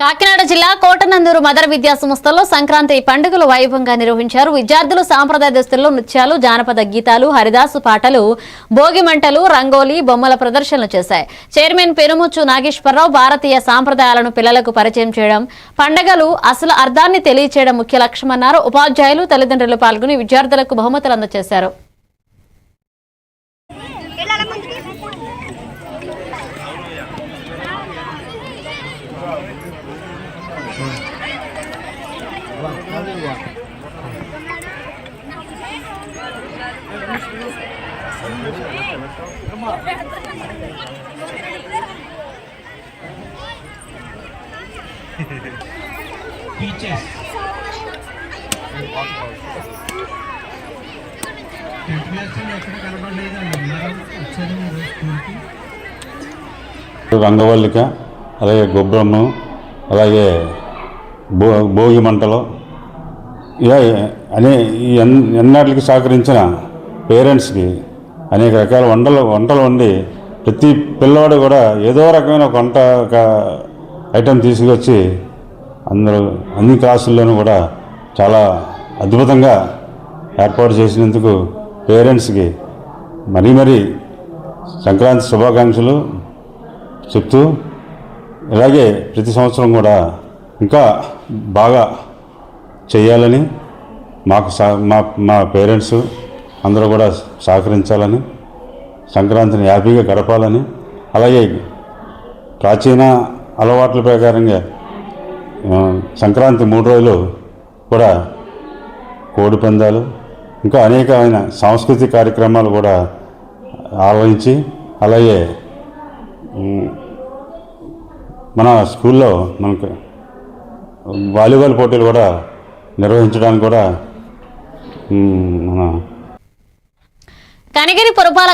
కాకినాడ జిల్లా కోటనందూరు మదర్ విద్యా సంస్థలో సంక్రాంతి పండుగలు వైభవంగా నిర్వహించారు. విద్యార్థులు సాంప్రదాయ దుస్తుల్లో నృత్యాలు జానపద గీతాలు హరిదాసు పాటలు భోగి మంటలు రంగోలీ బొమ్మల ప్రదర్శనలు చేశాయి. చైర్మన్ పెనుముచ్చు నాగేశ్వరరావు భారతీయ సాంప్రదాయాలను పిల్లలకు పరిచయం చేయడం పండుగలు అసలు అర్థాన్ని తెలియచేయడం ముఖ్య లక్ష్యమన్నారు. ఉపాధ్యాయులు తల్లిదండ్రులు పాల్గొని విద్యార్థులకు బహుమతులు అందజేశారు. Peaches. రంగవల్లిక అలాగే గొబ్బరము అలాగే భో భోగి మంటలు. ఇలా అనే ఈ ఎన్నాటికి సహకరించిన పేరెంట్స్కి అనేక రకాల వంటలు వంటలు వండి ప్రతి పిల్లవాడు కూడా ఏదో రకమైన ఒక వంట ఒక ఐటెం తీసుకొచ్చి అందరూ అన్ని క్లాసుల్లోనూ కూడా చాలా అద్భుతంగా ఏర్పాటు చేసినందుకు పేరెంట్స్కి మరీ మరీ సంక్రాంతి శుభాకాంక్షలు చెప్తూ ఇలాగే ప్రతి సంవత్సరం కూడా ఇంకా బాగా చేయాలని మాకు సా మా మా పేరెంట్స్ అందరూ కూడా సహకరించాలని సంక్రాంతిని హ్యాపీగా గడపాలని అలాగే ప్రాచీన అలవాట్ల ప్రకారంగా సంక్రాంతి మూడు రోజులు కూడా కోడి పందాలు ఇంకా అనేకమైన సాంస్కృతిక కార్యక్రమాలు కూడా ఆలోచించి అలాగే మన స్కూల్లో మనకు వాలీబాల్ పోటీలు కూడా నిర్వహించడానికి కూడా మన కనిగిరి పురపాలక